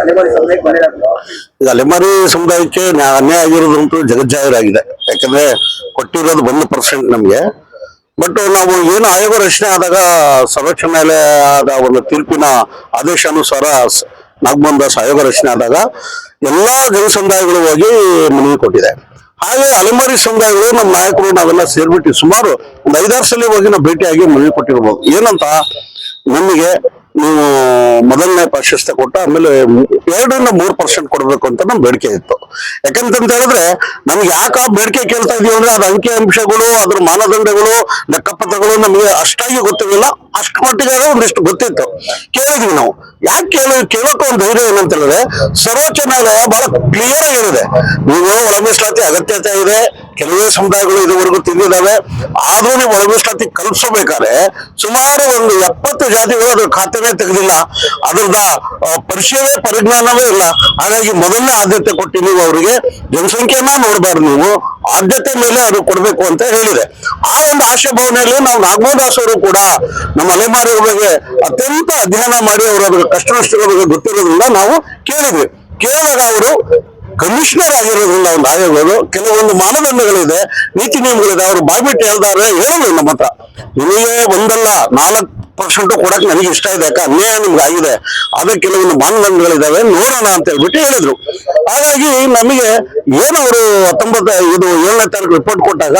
ಅಲೆಮಾರಿ ಸಮುದಾಯಕ್ಕೆ ಈಗ ಅಲೆಮಾರಿ ಸಮುದಾಯಕ್ಕೆ ನ್ಯಾ- ಅನ್ಯಾಯ ಆಗಿರೋದಂತೂ ಯಾಕಂದ್ರೆ ಕೊಟ್ಟಿರೋದು ಒಂದು ಪರ್ಸೆಂಟ್ ನಮ್ಗೆ. ಬಟ್ ನಾವು ಏನು ಆಯೋಗ ರಚನೆ ಆದಾಗ ನ್ಯಾಯಾಲಯದ ಒಂದು ತೀರ್ಪಿನ ಆದೇಶಾನುಸಾರ ಸ- ನಾಗಮೋಹನ್ ದಾಸ್ ಆಯೋಗ ರಚನೆ ಆದಾಗ ಎಲ್ಲಾ ಜನ ಸಮುದಾಯಗಳು ಹೋಗಿ ಮನವಿ ಕೊಟ್ಟಿದೆ. ಹಾಗೆ ಅಲೆಮಾರಿ ಸಮುದಾಯಗಳು ನಮ್ಮ ನಾಯಕರು ನಾವೆಲ್ಲ ಸೇರ್ಬಿಟ್ಟು ಸುಮಾರು ಒಂದು ಐದಾರು ಸಲ ಹೋಗಿ ನಾವು ಭೇಟಿಯಾಗಿ ಮನವಿ ಕೊಟ್ಟಿರ್ಬೋದು. ಏನಂತ? ನಮಗೆ ನೀವು ಮೊದಲನೇ ಪ್ರಾಶಸ್ತ್ಯ ಕೊಟ್ಟ ಆಮೇಲೆ ಎರಡರಿಂದ ಮೂರು ಪರ್ಸೆಂಟ್ ಕೊಡಬೇಕು ಅಂತ ನಮ್ಮ ಬೇಡಿಕೆ ಇತ್ತು. ಯಾಕಂತಂತ ಹೇಳಿದ್ರೆ ನಮ್ಗೆ ಯಾಕೆ ಬೇಡಿಕೆ ಕೇಳ್ತಾ ಇದೀವಿ ಅಂದ್ರೆ ಅದ್ರ ಅಂಕಿ ಅಂಶಗಳು, ಅದ್ರ ಮಾನದಂಡಗಳು ಲೆಕ್ಕಪತ್ರಗಳು ನಮಗೆ ಅಷ್ಟಾಗಿ ಗೊತ್ತಿರಲಿಲ್ಲ. ಅಷ್ಟು ಮಟ್ಟಿಗೆ ಒಂದಿಷ್ಟು ಗೊತ್ತಿತ್ತು. ಕೇಳಿದ್ವಿ ನಾವು. ಯಾಕೆ ಕೇಳ ಕೇಳೋಕೆ ಒಂದು ಧೈರ್ಯ ಏನಂತ ಹೇಳಿದ್ರೆ, ಸರ್ವೋಚ್ಚ ನ್ಯಾಯಾಲಯ ಬಹಳ ಕ್ಲಿಯರ್ ಆಗಿರುತ್ತೆ ನೀವು ಒಳ ಅಗತ್ಯತೆ ಇದೆ. ಕೆಲವೇ ಸಮುದಾಯಗಳು ಇದುವರೆಗೂ ತಿಂದಿದ್ದಾವೆ. ಆದ್ರೂ ನೀವು ಒಳ ಮೀಸಲಾತಿ ಕಲ್ಪಿಸಬೇಕಾದ್ರೆ ಸುಮಾರು ಒಂದು ಎಪ್ಪತ್ತು ಜಾತಿಗಳು ಅದ್ರ ಖಾತೆನೇ ತೆಗೆದಿಲ್ಲ. ಅದ್ರದ ಪರಿಶೀಲನೆ ಪರಿಜ್ಞಾನವೇ ಇಲ್ಲ. ಹಾಗಾಗಿ ಮೊದಲನೇ ಆದ್ಯತೆ ಕೊಟ್ಟು ನೀವು ಅವರಿಗೆ. ಜನಸಂಖ್ಯೆನ ನೋಡಬಾರ್ದು ನೀವು. ಆದ್ಯತೆ ಮೇಲೆ ಅದು ಕೊಡಬೇಕು ಅಂತ ಹೇಳಿದೆ. ಆ ಒಂದು ಆಶಯ ಭಾವನೆಯಲ್ಲಿ ನಾವು ನಾಗಮೋದಾಸ್ ಅವರು ಕೂಡ ನಮ್ಮ ಅಲೆಮಾರಿಗಳ ಬಗ್ಗೆ ಅತ್ಯಂತ ಅಧ್ಯಯನ ಮಾಡಿ ಅವರ ಕಷ್ಟ ನಷ್ಟಗಳ ಬಗ್ಗೆ ಗೊತ್ತಿರೋದ್ರಿಂದ ನಾವು ಕೇಳಿದ್ವಿ. ಕೇಳಿದಾಗ ಅವರು ಕಮಿಷನರ್ ಆಗಿರೋದ್ರಿಂದ ಒಂದು ಆಯೋಗಗಳು, ಕೆಲವೊಂದು ಮಾನದಂಡಗಳಿದೆ, ನೀತಿ ನಿಯಮಗಳಿದೆ, ಅವರು ಬಾಯ್ಬಿಟ್ಟು ಹೇಳ್ತಾರೆ ಹೇಳಿದ್ರು ನಮ್ಮ ಹತ್ರ. ನಿಮಗೆ ಒಂದಲ್ಲ, ನಾಲ್ಕು ಪರ್ಸೆಂಟ್ ಕೊಡಕ್ ನನಗೆ ಇಷ್ಟ ಇದೆ, ಯಾಕೆ ಅನ್ಯಾಯ ನಿಮ್ಗೆ ಆಗಿದೆ, ಅದಕ್ಕೆ ಕೆಲವೊಂದು ಮಾನದಂಡಗಳಿದ್ದಾವೆ ನೋಡೋಣ ಅಂತ ಹೇಳ್ಬಿಟ್ಟು ಹೇಳಿದ್ರು. ಹಾಗಾಗಿ ನಮಗೆ ಏನು ಅವರು ಹತ್ತೊಂಬತ್ತು, ಇದು ಏಳನೇ ತಾರೀಕು ರಿಪೋರ್ಟ್ ಕೊಟ್ಟಾಗ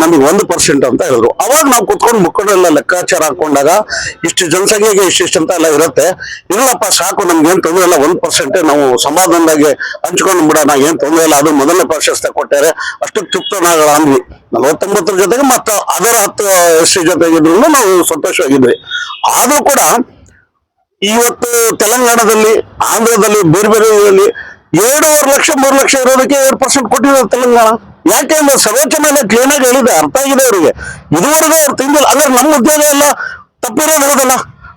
ನಮಗೆ ಒಂದು ಪರ್ಸೆಂಟ್ ಅಂತ ಹೇಳಿದ್ರು. ಅವಾಗ ನಾವು ಕುತ್ಕೊಂಡು ಮುಖಂಡರೆಲ್ಲ ಲೆಕ್ಕಾಚಾರ ಹಾಕೊಂಡಾಗ ಇಷ್ಟು ಜನಸಂಖ್ಯೆಗೆ ಇಷ್ಟಿಷ್ಟು ಅಂತ ಎಲ್ಲ ಇರುತ್ತೆ. ಇಲ್ಲಪ್ಪ, ಸಾಕು, ನಮ್ಗೆ ಏನ್ ತೊಂದರೆ ಇಲ್ಲ. ಒಂದ್ ಪರ್ಸೆಂಟ್ ನಾವು ಸಮಾಧಾನದಾಗೆ ಹಂಚ್ಕೊಂಡು ಬಿಡೋಣ, ಏನ್ ತೊಂದರೆ ಇಲ್ಲ. ಅದು ಮೊದಲನೇ ಪ್ರಶಸ್ತಿ ಕೊಟ್ಟಾರೆ ಅಷ್ಟು ತೃಪ್ತನಾಗಳ ಅಂದ್ವಿ. ನಲವತ್ತೊಂಬತ್ತರ ಜೊತೆಗೆ ಮತ್ತೆ ಅದರ ಹತ್ತು ಎಸ್ ಜೊತೆಗಿದ್ರು ನಾವು ಸಂತೋಷವಾಗಿದ್ವಿ. ಆದ್ರೂ ಕೂಡ ಇವತ್ತು ತೆಲಂಗಾಣದಲ್ಲಿ, ಆಂಧ್ರದಲ್ಲಿ, ಬೇರೆ ಬೇರೆ ಎರಡೂವರೆ ಲಕ್ಷ, ಮೂರು ಲಕ್ಷ ಇರೋದಕ್ಕೆ ಎರಡು ಪರ್ಸೆಂಟ್ ಕೊಟ್ಟಿದ್ದಾರೆ ತೆಲಂಗಾಣ. ಯಾಕೆ ಅಂದ್ರೆ ಸರ್ವೋಚ್ಚ ಮೇಲೆ ಕ್ಲೀನ್ ಆಗಿ ಹೇಳಿದೆ ಅರ್ಥ ಆಗಿದೆ ಅವರಿಗೆ. ಇದುವರೆಗೂ ಅವ್ರು ತಿಂದಿಲ್ಲ. ಅಂದ್ರೆ ನಮ್ಮ ಉದ್ಯೋಗ ಎಲ್ಲ ತಪ್ಪಿರೋದು ಹೇಳೋದಲ್ಲ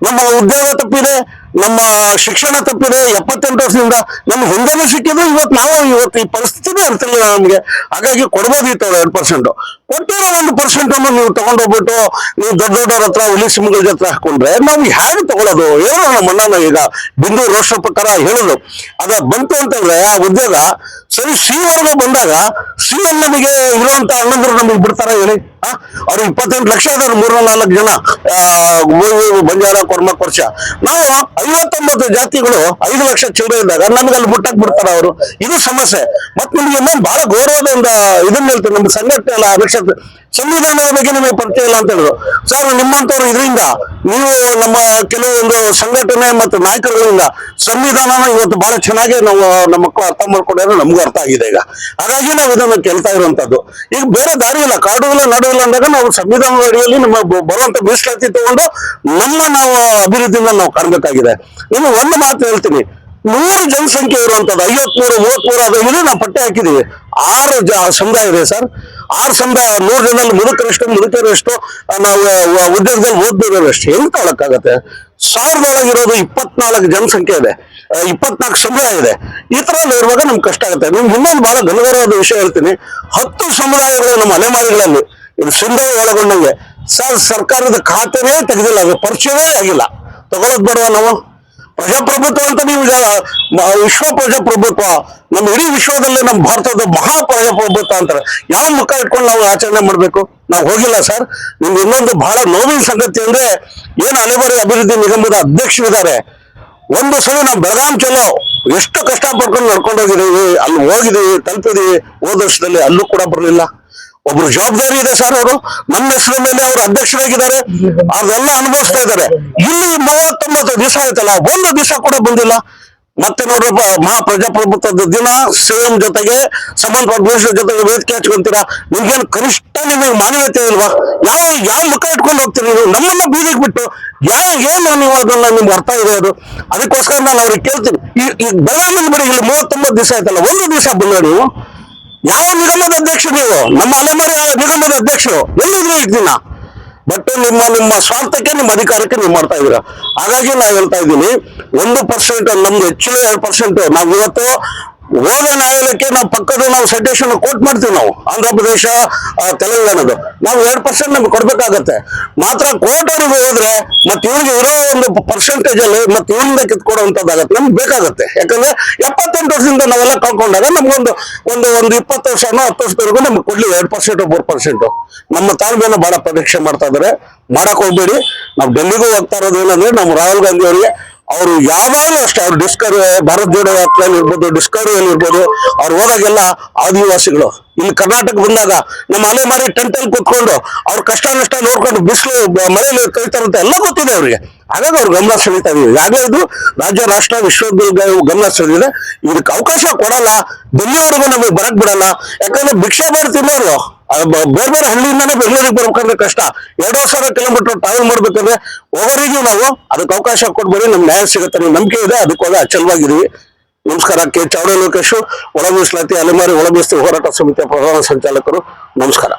ನಮ್ಮ ಉದ್ಯೋಗ ತಪ್ಪಿದೆ. ನಮ್ಮ ಶಿಕ್ಷಣ ತಪ್ಪಿದೆ, ಎಪ್ಪತ್ತೆಂಟು ವರ್ಷದಿಂದ ನಮ್ಮ ಹಿಂದೆನೂ ಸಿಕ್ಕಿದ್ರು ಇವತ್ತು ನಾವು, ಇವತ್ತು ಈ ಪರಿಸ್ಥಿತಿನೇ ಅರ್ಥಿಲ್ಲ ನಮ್ಗೆ. ಹಾಗಾಗಿ ಕೊಡ್ಬೋದಿತ್ತು ಎರಡು ಪರ್ಸೆಂಟ್ ಕೊಟ್ಟಿರೋ ಒಂದು ಪರ್ಸೆಂಟ್ ಅನ್ನು ನೀವು ತಗೊಂಡೋಗ್ಬಿಟ್ಟು ನೀವು ದೊಡ್ಡ ದೊಡ್ಡವ್ರ ಹತ್ರ ಹುಲಿ ಸಿಂಹಗಳ ಜೊತೆ ಹಾಕೊಂಡ್ರೆ ನಾವು ಹೇಗೆ ತಗೊಳ್ಳೋದು ಹೇಳೋ ನಮ್ಮ ಅಣ್ಣನ ಈಗ ಬಿಂದು ರೋಷ ಪ್ರಕಾರ ಹೇಳೋದು. ಅದ ಬಂತು ಅಂತಂದ್ರೆ ಆ ಉದ್ಯೋಗ ಸರಿ ಸಿ ಬಂದಾಗ ಸಿ ನಮಗೆ ಇರುವಂತ ಅಣ್ಣಂದ್ರು ನಮಗೆ ಬಿಡ್ತಾರ ಹೇಳಿ? ಅವ್ರು ಇಪ್ಪತ್ತೆಂಟು ಲಕ್ಷ ಅದಾರ ಮೂರ ನಾಲ್ಕು ಜನ. ಬಂಜಾರ, ಕೊರ್ಮ ವರ್ಷ ನಾವು ಐವತ್ತೊಂಬತ್ತು ಜಾತಿಗಳು ಐದು ಲಕ್ಷ ಚಿಲ್ಲರೆ ಇದ್ದಾಗ ನಮ್ಗೆ ಅಲ್ಲಿ ಮುಟ್ಟಕ್ ಬಿಡ್ತಾರ ಅವರು. ಇದು ಸಮಸ್ಯೆ. ಮತ್ ನಿಮ್ಗೆ ಇನ್ನೊಂದು ಬಹಳ ಗೌರವದ ಒಂದು ಇದನ್ನ ಹೇಳ್ತೀನಿ. ನಮ್ಮ ಸಂಘಟನೆ ಅಲ್ಲ, ಅಧ್ಯಕ್ಷ ಸಂವಿಧಾನದ ಬಗ್ಗೆ ನಿಮಗೆ ಪರಿಚಯ ಇಲ್ಲ ಅಂತ ಹೇಳಿದ್ರು. ಸರ್, ನಿಮ್ಮಂತವ್ರು ಇದರಿಂದ ನೀವು ನಮ್ಮ ಕೆಲವೊಂದು ಸಂಘಟನೆ ಮತ್ತು ನಾಯಕರುಗಳಿಂದ ಸಂವಿಧಾನನ ಇವತ್ತು ಬಹಳ ಚೆನ್ನಾಗಿ ನಾವು ನಮ್ಮ ಮಕ್ಕಳು ಅರ್ಥ ಮಾಡ್ಕೊಂಡ್ರೆ ನಮಗೂ ಅರ್ಥ ಆಗಿದೆ ಈಗ. ಹಾಗಾಗಿ ನಾವು ಇದನ್ನ ಕೇಳ್ತಾ ಇರುವಂತದ್ದು ಈಗ ಬೇರೆ ದಾರಿ ಇಲ್ಲ. ಕಾಡು ಇಲ್ಲ ಅಂದಾಗ ನಾವು ಸಂವಿಧಾನದ ಅಡಿಯಲ್ಲಿ ನಮ್ಮ ಬರುವಂತ ಮೀಸಲಾತಿ ತಗೊಂಡು ನಮ್ಮ ನಾವು ಅಭಿವೃದ್ಧಿನ ನಾವು ಕಾಣ್ಬೇಕಾಗಿದೆ. ನಿಮಗೆ ಒಂದು ಮಾತು ಹೇಳ್ತೀನಿ. ನೂರು ಜನಸಂಖ್ಯೆ ಇರುವಂತದ್ದು ಐವತ್ಮೂರು, ಮೂವತ್ಮೂರು ಅದು ಇದು ನಾವು ಪಟ್ಟೆ ಹಾಕಿದೀವಿ ಆರು ಸಮುದಾಯ ಇದೆ ಸರ್. ಆರು ಸಮುದಾಯ, ನೂರು ಜನದಲ್ಲಿ ಮುದುಕರಷ್ಟು ಮುದುಕರಷ್ಟು ನಾವು ಉದ್ಯೋಗದಲ್ಲಿ ಓದ್ಬೇಕು ಎಷ್ಟು ಹೆಂಗ್ ತಗೊಳಕ್ಕಾಗತ್ತೆ ಸಾವಿರದೊಳಗಿರೋದು ಇಪ್ಪತ್ನಾಲ್ಕು ಜನಸಂಖ್ಯೆ ಇದೆ. ಇಪ್ಪತ್ನಾಲ್ಕು ಸಮುದಾಯ ಇದೆ. ಈ ತರ ಇರುವಾಗ ನಮ್ಗೆ ಕಷ್ಟ ಆಗುತ್ತೆ. ನಿಮ್ಗೆ ಇನ್ನೊಂದು ಬಹಳ ಗನಗರವಾದ ವಿಷಯ ಹೇಳ್ತೀನಿ. ಹತ್ತು ಸಮುದಾಯಗಳು ನಮ್ಮ ಅಲೆಮಾರಿಗಳಲ್ಲಿ. ಇದು ಸಿಂಧು ಒಳಗೊಂಡಂಗೆ. ಸರ್, ಸರ್ಕಾರದ ಖಾತೆನೇ ತೆಗೆದಿಲ್ಲ. ಅದು ಪರಿಚಯವೇ ಆಗಿಲ್ಲ. ತಗೊಳಕ್ ಬರುವ ನಾವು? ಪ್ರಜಾಪ್ರಭುತ್ವ ಅಂತ ನೀವು ವಿಶ್ವ ಪ್ರಜಾಪ್ರಭುತ್ವ ನಮ್ಮ ಇಡೀ ವಿಶ್ವದಲ್ಲೇ ನಮ್ಮ ಭಾರತದ ಮಹಾ ಪ್ರಜಾಪ್ರಭುತ್ವ ಅಂತಾರೆ. ಯಾವ ಮುಖ ಇಟ್ಕೊಂಡು ನಾವು ಆಚರಣೆ ಮಾಡಬೇಕು? ನಾವು ಹೋಗಿಲ್ಲ ಸರ್. ನಿಮ್ಗೆ ಇನ್ನೊಂದು ಬಹಳ ನೋವಿನ ಸಂಗತಿ ಅಂದ್ರೆ ಏನು ಅಲೆಬರಿ ಅಭಿವೃದ್ಧಿ ನಿಗಮದ ಅಧ್ಯಕ್ಷರಿದ್ದಾರೆ. ಒಂದು ಸಲ ನಾವು ಬೆಳಗಾಂ ಚಲೋ, ಎಷ್ಟು ಕಷ್ಟ ಪಡ್ಕೊಂಡು ನಡ್ಕೊಂಡು ಹೋಗಿದೀವಿ ಅಲ್ಲಿ ಹೋಗಿದ್ದೀವಿ ತಲುಪಿದೀವಿ ಹೋದ ವರ್ಷದಲ್ಲಿ ಅಲ್ಲೂ ಕೂಡ ಬರಲಿಲ್ಲ. ಒಬ್ರು ಜವಾಬ್ದಾರಿ ಇದೆ ಸರ್ ಅವರು. ನಮ್ಮ ಹೆಸರ ಮೇಲೆ ಅವರು ಅಧ್ಯಕ್ಷರಾಗಿದ್ದಾರೆ. ಅದೆಲ್ಲ ಅನುಭವಿಸ್ತಾ ಇದ್ದಾರೆ. ಇಲ್ಲಿ ಮೂವತ್ತೊಂಬತ್ತು ದಿವಸ ಆಯ್ತಲ್ಲ, ಒಂದು ದಿವಸ ಕೂಡ ಬಂದಿಲ್ಲ. ಮತ್ತೆ ನೋಡ್ರಪ್ಪ ಮಹಾ ಪ್ರಜಾಪ್ರಭುತ್ವದ ದಿನ ಸಿಎಂ ಜೊತೆಗೆ ಸಂಬಂಧಪಟ್ಟ ಜೊತೆಗೆ ವೇದಿಕೆ ಹಚ್ಕೊಂತೀರಾ? ನಿಮ್ಗೇನು ಕನಿಷ್ಠ ನಿಮಗೆ ಮಾನ್ಯತೆ ಇಲ್ವಾ? ಯಾವ ಯಾವ ಮುಖ ಇಟ್ಕೊಂಡು ಹೋಗ್ತೀರಿ ನೀವು? ನಮ್ಮನ್ನ ಬೀದಿಗೆ ಬಿಟ್ಟು ಯಾವ, ಏನು ನೀವು ಅದನ್ನ ನಿಮ್ಗೆ ಅರ್ಥ ಇದೆ ಅದು? ಅದಕ್ಕೋಸ್ಕರ ನಾನು ಅವ್ರಿಗೆ ಕೇಳ್ತೀನಿ. ಈ ಈ ಬೆಳಗಾವಿ ಬಿಡಿ, ಇಲ್ಲಿ ಮೂವತ್ತೊಂಬತ್ತು ದಿವಸ ಆಯ್ತಲ್ಲ, ಒಂದು ದಿವಸ ಬಂದ ನೀವು? ಯಾವ ನಿಗಮದ ಅಧ್ಯಕ್ಷರು? ನೀವು ನಮ್ಮ ಅಲೆಮಾರಿ ನಿಗಮದ ಅಧ್ಯಕ್ಷರು? ಎಲ್ಲಿದ್ರು ಈ ದಿನ. ಬಟ್ ನಿಮ್ಮ ನಿಮ್ಮ ಸ್ವಾರ್ಥಕ್ಕೆ ನಿಮ್ಮ ಅಧಿಕಾರಕ್ಕೆ ನೀವು ಮಾಡ್ತಾ ಇದೀರ ಹಾಗಾಗಿ ನಾವು ಹೇಳ್ತಾ ಇದ್ದೀನಿ, ಒಂದು ಪರ್ಸೆಂಟ್ ನಮ್ದು ಹೆಚ್ಚಿನ ಎರಡು ಪರ್ಸೆಂಟ್ ನಾವು ಇವತ್ತು ಹೋದ ನ್ಯಾಯಾಲಯಕ್ಕೆ ನಾವು ಪಕ್ಕದ ನಾವು ಸಜೆಷನ್ ಕೋಟ್ ಮಾಡ್ತೀವಿ ನಾವು. ಆಂಧ್ರ ಪ್ರದೇಶ ತೆಲಂಗಾಣದ ನಾವು ಎರಡು ಪರ್ಸೆಂಟ್ ನಮ್ಗೆ ಕೊಡ್ಬೇಕಾಗತ್ತೆ. ಮಾತ್ರ ಕೋರ್ಟ್ ಅವ್ರಿಗೆ ಹೋದ್ರೆ ಮತ್ತೆ ಇವ್ರಿಗೆ ಇರೋ ಒಂದು ಪರ್ಸೆಂಟೇಜ್ ಅಲ್ಲಿ ಮತ್ತೆ ಇವರಿಂದ ಕಿತ್ಕೊಡುವಂತದ್ದಾಗತ್ತೆ ನಮ್ಗೆ ಬೇಕಾಗತ್ತೆ. ಯಾಕಂದ್ರೆ ಎಪ್ಪತ್ತೆಂಟು ವರ್ಷದಿಂದ ನಾವೆಲ್ಲ ಕಳ್ಕೊಂಡಾಗ ನಮ್ಗೊಂದು ಒಂದು ಒಂದು ಇಪ್ಪತ್ತು ವರ್ಷನೋ ಹತ್ತು ವರ್ಷದವರೆಗೂ ನಮ್ಗೆ ಕೊಡ್ಲಿ. ಎರಡು ಪರ್ಸೆಂಟ್ ಮೂರು ಪರ್ಸೆಂಟ್ ನಮ್ಮ ತಾಳ್ಮೆನ ಬಹಳ ಪರೀಕ್ಷೆ ಮಾಡ್ತಾ ಇದಾರೆ. ಮಾಡಕ್ ಹೋಗ್ಬೇಡಿ. ನಾವು ಡೆಲ್ಲಿಗೂ ಹೋಗ್ತಾ ಇರೋದು ಏನಂದ್ರೆ ನಮ್ಮ ರಾಹುಲ್ ಗಾಂಧಿ ಅವರಿಗೆ ಅವರು ಯಾವಾಗಲೂ ಅಷ್ಟೇ, ಅವ್ರು ಡಿಸ್ಕವರಿ ಭಾರತ್ ಜೋಡೋ ಯಾತ್ರೆಯಲ್ಲಿ ಇರ್ಬೋದು ಡಿಸ್ಕವರಿಯಲ್ಲಿ ಇರ್ಬೋದು, ಅವ್ರು ಹೋದಾಗೆಲ್ಲ ಆದಿವಾಸಿಗಳು. ಇಲ್ಲಿ ಕರ್ನಾಟಕ ಬಂದಾಗ ನಮ್ಮ ಅಲೆಮಾರಿ ಟೆಂಟ್ ಅಲ್ಲಿ ಕುತ್ಕೊಂಡು ಅವ್ರ ಕಷ್ಟ ನಷ್ಟ ನೋಡ್ಕೊಂಡು ಬಿಸಿಲು ಮಳೆಯಲ್ಲಿ ಕಲಿತಾರಂತ ಎಲ್ಲ ಗೊತ್ತಿದೆ ಅವ್ರಿಗೆ. ಹಾಗಾಗಿ ಅವ್ರು ಗಮನ ಸೆಳೀತಾ ಇದೀವಿ ಈಗಾಗಲೇ ಇದು ರಾಜ್ಯ, ರಾಷ್ಟ್ರ ವಿಶ್ವವಿದ್ಯಾಲಯ ಗಮನ ಸೆಳೆದಿದೆ. ಇದಕ್ಕೆ ಅವಕಾಶ ಕೊಡಲ್ಲ ಡೆಲ್ಲಿವರೆಗೂ ನಮಗೆ ಬರಕ್ ಬಿಡಲ್ಲ. ಯಾಕಂದ್ರೆ ಭಿಕ್ಷೆ ಮಾಡಿ ಬ- ಬೇರೆ ಬೇರೆ ಹಳ್ಳಿಯಿಂದಾನೇ ಬೆಂಗಳೂರಿಗೆ ಬರ್ಬೇಕಂದ್ರೆ ಕಷ್ಟ. ಎರಡು ಸಾವಿರ ಕಿಲೋಮೀಟರ್ ಟ್ರಾವೆಲ್ ಮಾಡ್ಬೇಕಂದ್ರೆ ಒಬ್ಬರಿಗೂ ನಾವು. ಅದಕ್ಕೆ ಅವಕಾಶ ಕೊಡ್ಬೇಡಿ ನಮ್ಗೆ ನ್ಯಾಯ ಸಿಗುತ್ತೆ. ಅನ್ನೋ ನಂಬಿಕೆ ಇದೆ. ಅದಕ್ಕೋಗಿ ಅಚಲವಾಗಿದ್ದೀವಿ ನಮಸ್ಕಾರ, ಕೆ. ಚಾವಡ ಲೋಕೇಶ್ ಒಳ ಮೀಸಲಾತಿ ಅಲೆಮಾರಿ ಒಳ ಮೀಸಲಾತಿ ಹೋರಾಟ ಸಮಿತಿಯ ಪ್ರಧಾನ ಸಂಚಾಲಕರು. ನಮಸ್ಕಾರ.